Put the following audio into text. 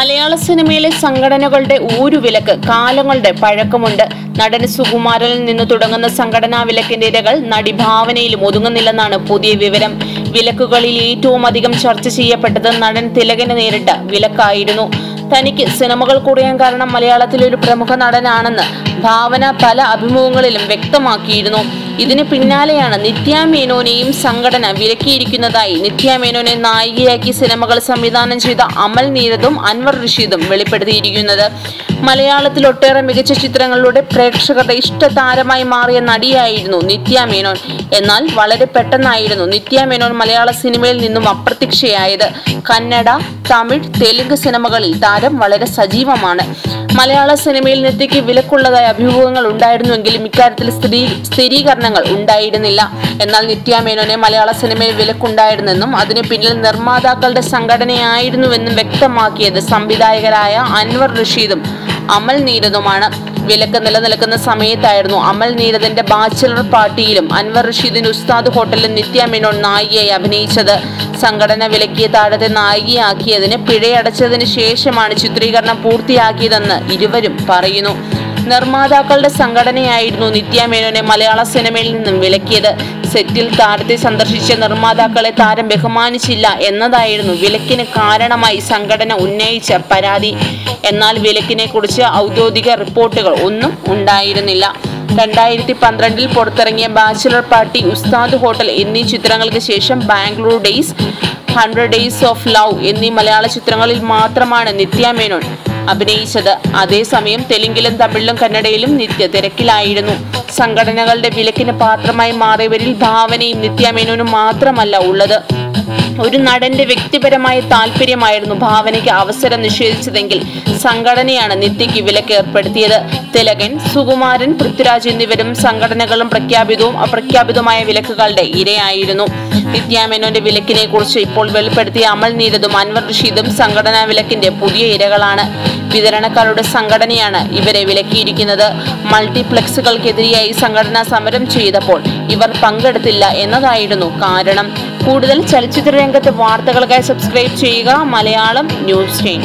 മലയാള സിനിമയിലെ സംഘടനകളുടെ ഊരുവിലക്ക് കാലങ്ങളുടെ പഴക്കമുണ്ട്. നടൻ സുകുമാരനിൽ നിന്ന് തുടങ്ങുന്ന സംഘടനാ വിലക്കിന്റെ ഇരകൾ നടി ഭാവനയിലും ഒതുങ്ങുന്നില്ലെന്നാണ് പുതിയ വിവരം. വിലക്കുകളിൽ ഏറ്റവും അധികം ചർച്ച ചെയ്യപ്പെട്ടത് നടൻ തിലകന് നേരിട്ട വിലക്കായിരുന്നു. തനിക്ക് സിനിമകൾ കുറയാൻ കാരണം മലയാളത്തിലെ ഒരു പ്രമുഖ നടനാണെന്ന് ഭാവന പല അഭിമുഖങ്ങളിലും വ്യക്തമാക്കിയിരുന്നു. ഇതിന് പിന്നാലെയാണ് നിത്യ മേനോനെയും സംഘടന വിലക്കിയിരിക്കുന്നതായി. നിത്യ മേനോനെ നായികയാക്കി സിനിമകൾ സംവിധാനം ചെയ്ത അമൽ നീരദും അൻവർ റഷീദും വെളിപ്പെടുത്തിയിരിക്കുന്നത്. മലയാളത്തിൽ ഒട്ടേറെ മികച്ച ചിത്രങ്ങളിലൂടെ പ്രേക്ഷകരുടെ ഇഷ്ടതാരമായി മാറിയ നടിയായിരുന്നു നിത്യ മേനോൻ. എന്നാൽ വളരെ പെട്ടെന്നായിരുന്നു നിത്യ മേനോൻ മലയാള സിനിമയിൽ നിന്നും അപ്രത്യക്ഷയായത്. കന്നഡ തമിഴ് തെലുങ്ക് സിനിമകളിൽ താരം വളരെ സജീവമാണ്. മലയാള സിനിമയിൽ നിത്യയ്ക്ക് വിലക്കുള്ളതായ അഭിമുഖങ്ങൾ ഉണ്ടായിരുന്നുവെങ്കിലും ഇക്കാര്യത്തിൽ സ്ഥിരീ സ്ഥിരീകരണങ്ങൾ ഉണ്ടായിരുന്നില്ല. എന്നാൽ നിത്യ മേനോനെ മലയാള സിനിമയിൽ വിലക്കുണ്ടായിരുന്നെന്നും അതിന് പിന്നിൽ നിർമ്മാതാക്കളുടെ സംഘടനയായിരുന്നുവെന്നും വ്യക്തമാക്കിയത് സംവിധായകരായ അൻവർ റഷീദും അമൽ നീരദുമാണ് വിലക്ക് നിലനിൽക്കുന്ന സമയത്തായിരുന്നു അമൽ നീരദിന്റെ ബാച്ചിലർ പാർട്ടിയിലും അൻവർ റഷീദിന്റെ ഉസ്താദ് ഹോട്ടലിലും നിത്യ മേനോൻ നായികയായി അഭിനയിച്ചത്. സംഘടന വിലക്കിയ താഴത്തെ നായികയാക്കിയതിന് പിഴയടച്ചതിന് ശേഷമാണ് ചിത്രീകരണം പൂർത്തിയാക്കിയതെന്ന് ഇരുവരും പറയുന്നു. നിർമ്മാതാക്കളുടെ സംഘടനയായിരുന്നു നിത്യ മേനോനെ മലയാള സിനിമയിൽ നിന്നും വിലക്കിയത്. സെറ്റിൽ താരത്തെ സന്ദർശിച്ച നിർമ്മാതാക്കളെ താരം ബഹുമാനിച്ചില്ല എന്നതായിരുന്നു വിലക്കിന് കാരണമായി സംഘടന ഉന്നയിച്ച പരാതി. എന്നാൽ വിലക്കിനെ കുറിച്ച് ഔദ്യോഗിക റിപ്പോർട്ടുകൾ ഒന്നും ഉണ്ടായിരുന്നില്ല. രണ്ടായിരത്തി പന്ത്രണ്ടിൽ പുറത്തിറങ്ങിയ ബാച്ചിലർ പാർട്ടി ഉസ്താദ് ഹോട്ടൽ എന്നീ ചിത്രങ്ങൾക്ക് ശേഷം Bangalore days hundred days of love എന്നീ മലയാള ചിത്രങ്ങളിൽ മാത്രമാണ് നിത്യ മേനോൻ അഭിനയിച്ചത്. അതേസമയം തെലുങ്കിലും തമിഴിലും കന്നഡയിലും നിത്യ തിരക്കിലായിരുന്നു. സംഘടനകളുടെ വിലക്കിന് പാത്രമായി മാറിയവരിൽ ഭാവനയും നിത്യാമേനോനും മാത്രമല്ല ഉള്ളത്. ഒരു നടന്റെ വ്യക്തിപരമായ താല്പര്യമായിരുന്നു ഭാവനയ്ക്ക് അവസരം നിഷേധിച്ചതെങ്കിൽ സംഘടനയാണ് നിത്യയ്ക്ക് വിലക്ക് ഏർപ്പെടുത്തിയത്. തിലകൻ സുകുമാരൻ പൃഥ്വിരാജ് എന്നിവരും സംഘടനകളും പ്രഖ്യാപിതവും അപ്രഖ്യാപിതവുമായ വിലക്കുകളുടെ ഇരയായിരുന്നു. നിത്യാമേനോന്റെ വിലക്കിനെ കുറിച്ച് ഇപ്പോൾ വെളിപ്പെടുത്തിയ അമൽ നീരദും അൻവർ റഷീദും സംഘടനാ വിലക്കിന്റെ പുതിയ ഇരകളാണ്. വിതരണക്കാരുടെ സംഘടനയാണ് ഇവരെ വിലക്കിയിരിക്കുന്നത്. മൾട്ടിപ്ലക്സുകൾക്കെതിരെയായി സംഘടന സമരം ചെയ്തപ്പോൾ ഇവർ പങ്കെടുത്തില്ല എന്നതായിരുന്നു കാരണം. കൂടുതൽ ചലച്ചിത്ര രംഗത്തെ വാർത്തകൾക്കായി സബ്സ്ക്രൈബ് ചെയ്യുക. Malayalam news time